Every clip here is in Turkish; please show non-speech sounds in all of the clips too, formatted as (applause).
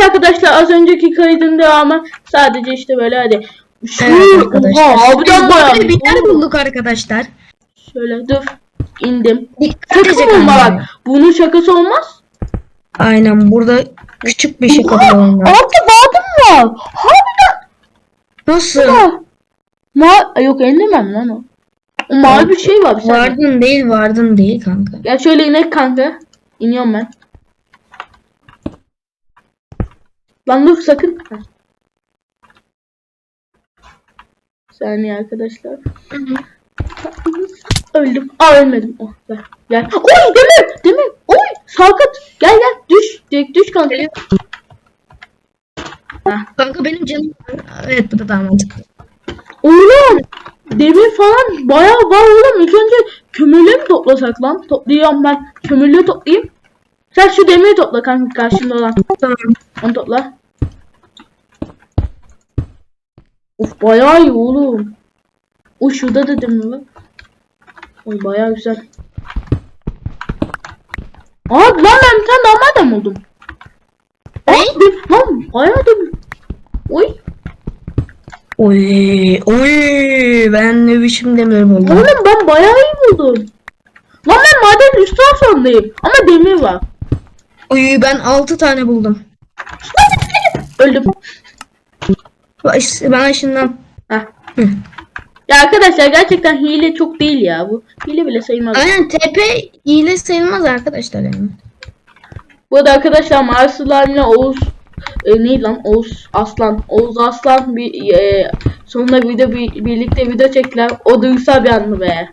Evet arkadaşlar az önceki kaydın devamı sadece işte böyle hadi. Şu, Evet arkadaşlar. Oha, harbiden bir yer bulduk arkadaşlar. Şöyle dur. indim. Dikkatlice Şaka olma bak. Bunun şakası olmaz. Aynen burada küçük bir kapı var. Altta badem var. Harbiden. Nasıl? Ma yok ellemem lan o. Mavi bir şey var. Bir. Vardın değil vardın değil kanka. Gel şöyle inek kanka. İniyorum ben. Lan dur sakın. Saniye arkadaşlar. Öldüm. Aa ölmedim. Oh gel. Gel. Oy demir. Demir. Oy sarkıt. Gel gel. Düş. Direkt düş kanka. Kanka benim canım. Evet bu da daha mantıklı. Oğlum. Demir falan bayağı var oğlum. İlk önce kömürleri mi toplasak lan? Topluyorum ben. Kömürleri toplayayım. Sen şu demiri topla kanka karşımda olan. Tamam. Onu topla. Of bayağı iyi oğlum. O şurada da demir var. Oy bayağı güzel. Aa lan ben bir tane daha madem buldum. Aa, bir- Lan bayağı demir. Oy. Oy oy ben ne biçim demir buldum. Oğlum ben bayağı iyi buldum. Lan ben madenin üstü sondayım. Ama demir var. Oy ben 6 tane buldum. Öldüm. Ben. Hı. Ya arkadaşlar gerçekten hile çok değil ya bu. Hile bile sayılmaz. Aynen TP iyile sayılmaz arkadaşlar yani. Bu arada arkadaşlar Marslılarla Oğuz e, neydi lan Oğuz Aslan Oğuz Aslan bir e, sonunda video bir, birlikte video çektiler. O duygusal bir anı be.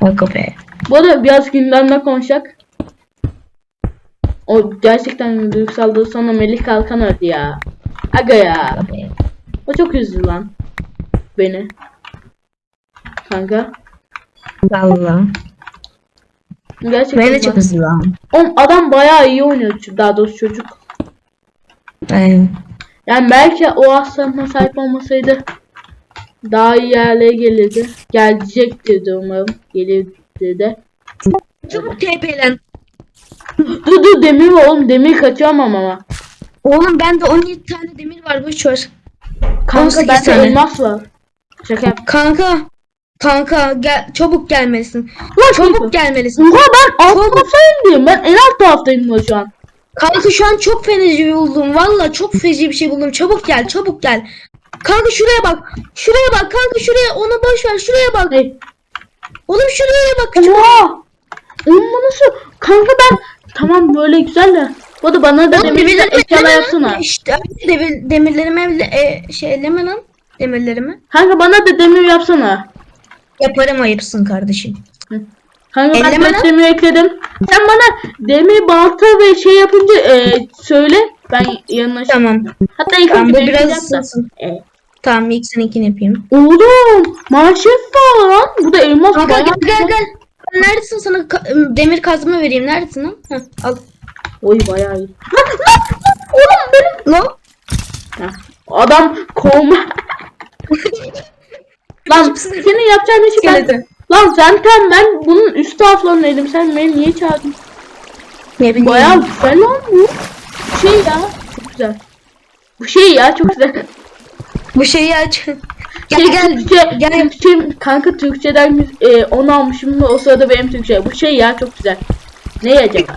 Kanka be. Bu arada biraz gündemden konuşacak. O gerçekten duygusaldı sonra Melih Kalkan öldü ya. Aga ya. O çok üzdü lan. Beni. Kanka. Valla. Gerçekten. Ben de çok hızlı lan. Oğlum adam bayağı iyi oynuyor. Daha doğrusu çocuk. Aynen. Yani belki o aslana sahip olmasaydı daha iyi yerlere gelirdi. Gelecekti de umarım. Gelirdi de. Çabuk TP'len. Dur dur demir var oğlum. Demir kaçıyorum ama. Oğlum bende 17 tane demir var boş ver. Kanka 18 bende elmas var. Şaka yap. Kanka. Kanka gel çabuk gelmelisin. Lan Çabuk gelmelisin. Oha ben alt taraftayım. Ben en alt taraftayım şu an. Kanka şu an çok feci buldum. Valla çok feci bir şey buldum. Çabuk gel, çabuk gel. Kanka şuraya bak. Şuraya bak kanka şuraya. Onu boş ver. Şuraya bak. Hey. Oğlum şuraya bak. Oha. Oğlum nasıl? Kanka ben tamam böyle güzel de. Bu da bana da demirlerimi eşyalar yapsana. İşte demir, demirlerimi evle, e, şey elleme lan. Demirlerimi. Kanka bana da demir yapsana. Yaparım ayıpsın kardeşim. Kanka ben dört demir ekledim. Sen bana demir balta ve şey yapınca e, söyle. Ben yanına Tamam. Hatta ilk Tamam bu biraz ısınsın. E. Tamam ilk seninkini yapayım. Oğlum manşet var lan. Bu da elmas Kanka bayağı gel gel gel. Neredesin sana demir kazma vereyim. Neredesin lan? Heh, al. Oy bayağı iyi. Oğlum benim. Heh, Adam kovma. (laughs) lan senin yapacağın işi ben. Lan zaten ben bunun üst taraflarındaydım. Sen beni niye çağırdın? Ne bileyim. Bayağı güzel lan bu. Bu şey ya. Çok güzel. Bu şey ya çok güzel. Bu şeyi aç. Gel Şey, gel. Türkçe, gel. Türkçe, kanka Türkçeden e, onu almışım o sırada benim Türkçe. Bu şey ya çok güzel. Ne acaba?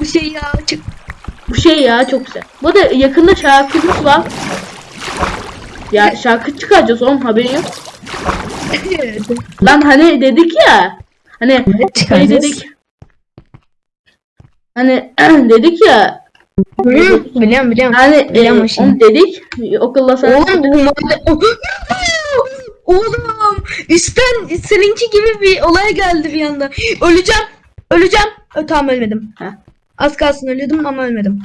Bu şeyi aç. Bu şey ya çok güzel. Bu da yakında şarkımız var. Ya şarkı çıkaracağız oğlum haberin yok. Lan hani dedik ya. Hani şey çıkaracağız? dedik. Hani (clears throat) dedik ya. Hı, biliyorum biliyorum. Hani e, Biliyorum şeyi. onu dedik. Okulda sana. Oğlum bu madde... Oğlum üstten seninki gibi bir olay geldi bir anda. Öleceğim. Öleceğim. Ö, tamam ölmedim. Ha. Az kalsın ölüyordum ama ölmedim.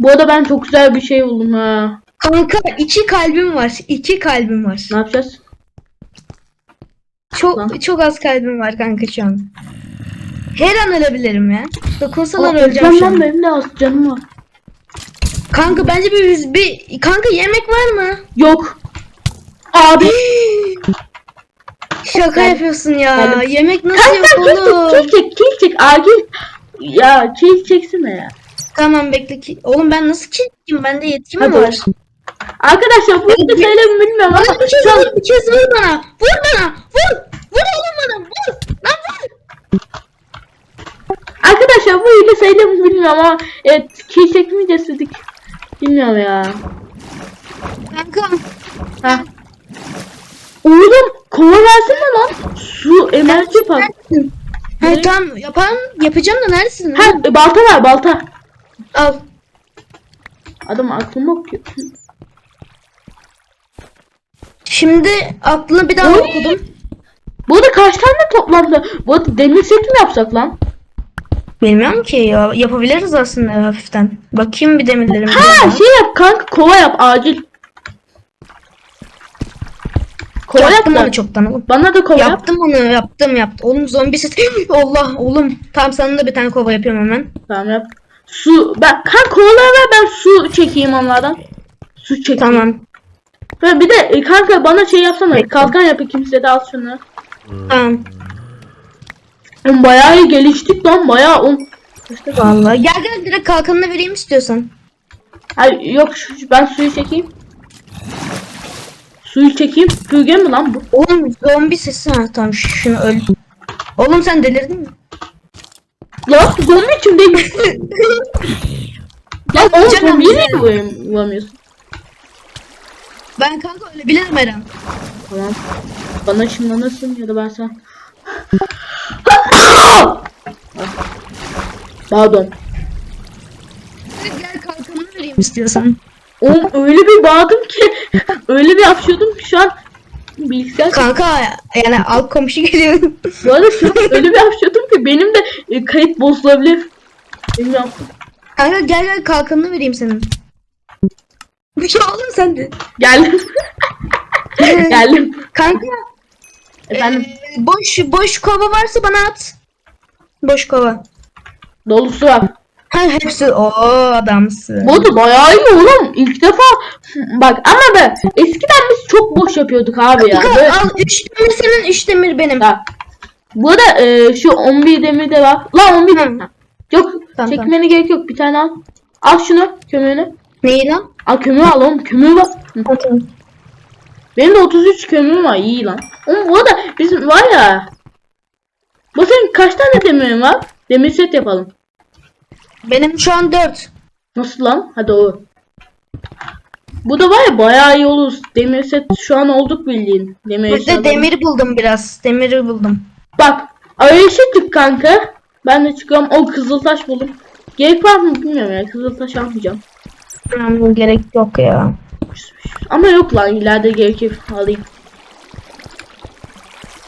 Bu arada ben çok güzel bir şey buldum ha. Kanka iki kalbim var. iki kalbim var. Ne yapacağız? Çok Lan. çok az kalbim var kanka şu an. Her an ölebilirim ya. Dokunsalar Aa, öleceğim şu an. benim de az canım var. Kanka bence bir, yüz- bir kanka yemek var mı? Yok. Abi. Şaka yapıyorsun ya. Geldim. Yemek nasıl Kanka kil çek, oğlum? kil çek, kil çek. Acil. Ya kil çeksene ya. Tamam bekle ki. Oğlum ben nasıl çekeyim? Bende yetki mi Hadi. var? Arkadaşlar bu video sayılır mı bilmiyorum ama Bana bir kez an vur, bir kez vur bana. Vur bana. Vur. Vur oğlum bana. Vur. Lan vur. Arkadaşlar bu sayılır mı bilmiyorum ama evet ki çekmeyeceğiz dedik. Bilmiyorum ya. Kanka. Ha. Oğlum kova versene lan. Su enerji yapar. Ha, tamam yapan yapacağım da neredesin? Ha e, balta var balta. Al. Adam aklıma okuyor. Şimdi aklını bir daha Oy. okudum. Bu arada kaç tane toplamda? Bu arada demir set mi yapsak lan? Bilmiyorum ki ya. Yapabiliriz aslında hafiften. Bakayım bir demirlerim. Ha şey yap kanka kova yap acil. Kova yap yaptım onu çoktan oğlum. Bana da kova yap. Yaptım onu yaptım yaptım. Oğlum zombi set. (gasps) Allah oğlum. Tamam sana da bir tane kova yapıyorum hemen. Tamam yap. Su ben kanka kovaları ver ben su çekeyim onlardan. Su çekeyim. Tamam. Ha, bir de e, kanka bana şey yapsana. Bekle. Kalkan yap kimse de al şunu. Tamam. Oğlum bayağı iyi geliştik lan bayağı. Oğlum. Vallahi. Gel gel direkt kalkanını vereyim istiyorsan. Hayır yok şu, ben suyu çekeyim. Suyu çekeyim. Füge mi lan bu? Oğlum zombi sesi ha tamam şunu öl. Oğlum sen delirdin mi? Ya zombi için değil. Lan (laughs) oğlum zombiyi niye ya. vuram- vuramıyorsun? Ben kanka öyle bilirim Eren. Tamam. Bana ışınlanırsın ya da ben sana. Pardon. Gel kalkanını vereyim istiyorsan. Oğlum öyle bir bağırdım ki (laughs) öyle bir hapşıyordum ki şu an bilgisayar Kanka yani alt komşu geliyor. bu arada şu an öyle bir hapşıyordum ki benim de e, kayıt bozulabilir. Bilmiyorum. Kanka gel gel kalkanını vereyim senin. Bir şey oğlum sen de. Geldim. (laughs) Geldim. Kanka Efendim e, boş boş kova varsa bana at. Boş kova. Dolusu. Ha hepsi o adamsın. Bu da bayağı iyi oğlum. İlk defa bak ama be eskiden biz çok boş yapıyorduk abi ya. Böyle, al 3 demir senin 3 demir benim. Ha. Bu arada e, şu 11 demir de var. Lan 11 Hı. demir. Yok Tamam, çekmene gerek yok. Bir tane al. Al şunu kömürünü. Neyi lan? Al kömür al oğlum. Kömür var. Benim de 33 kömürüm var. iyi lan. Oğlum bu arada bizim var ya. Bu senin kaç tane demirin var? Demir set yapalım. Benim şu an 4. Nasıl lan? Hadi o. Bu da var ya bayağı iyi olur. Demir set şu an olduk bildiğin. Demir Burada set. demiri buldum biraz. Demiri buldum. Bak araya çıktık kanka. Ben de çıkıyorum. O kızıltaş buldum. Gerek var mı bilmiyorum ya. Kızıltaş almayacağım. Hmm, gerek yok ya. Ama yok lan ileride gerekir. Alayım.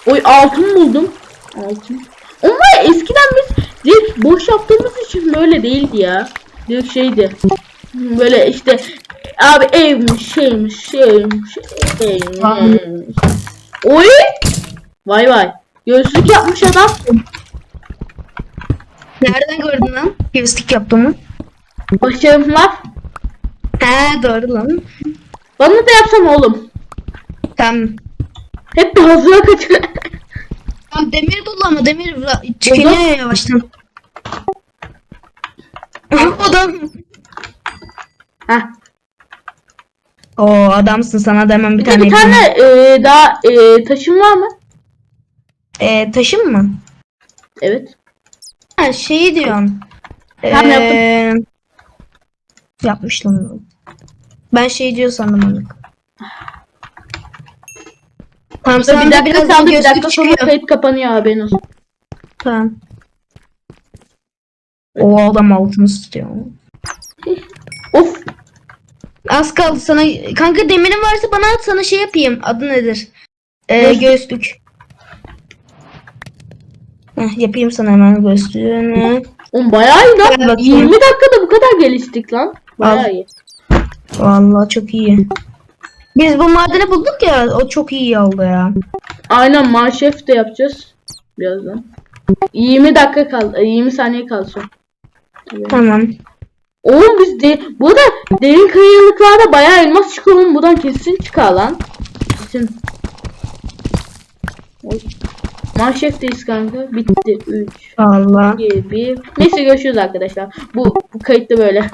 Oy altın buldum. Altın. Ama eskiden biz direkt boş yaptığımız için böyle değildi ya. Direkt şeydi. Böyle işte abi evmiş şeymiş şeymiş şeymiş. Oy. Vay vay. Gözlük yapmış adam. Nereden gördün lan? Göstik yaptığımı. Başarım var. He doğru lan. Bana da yapsana oğlum. Tamam. Hep bir hazıra kaçır. (laughs) Tamam demir bul ama demir ra- tükeniyor yavaştan. Adam. Heh. Oo adamsın sana da hemen bir Bir de tane bir yapayım. tane e, daha e, taşın var mı? Ee, taşım mı? Evet. Ha şeyi diyorsun. Tamam, yaptım. Yapmış lan. Ben şey diyor sandım onu. Tamam bir da dakika birazdan kaldı bir dakika sonra kayıt kapanıyor haberin olsun. Tamam. O adam altını tutuyor. Of Az kaldı sana. Kanka demirin varsa bana at sana şey yapayım. Adı nedir? Ee, Gözlük. göğüslük. Heh, yapayım sana hemen göğüslüğünü. oğlum bayağı iyi lan. bakayım. 20 dakikada bu kadar geliştik lan. Bayağı Al. iyi. Vallahi çok iyi. Biz bu madeni bulduk ya o çok iyi oldu ya. Aynen Masterchef de yapacağız. Birazdan. 20 dakika kaldı. e, 20 saniye kaldı son. Tamam. Oğlum biz de bu da derin kayalıklarda bayağı elmas çıkıyor oğlum buradan kesin çıkar lan. Kesin. Manşetteyiz kanka. Bitti. 3, Allah. 2, 1. Neyse görüşürüz arkadaşlar. Bu, bu kayıtta böyle.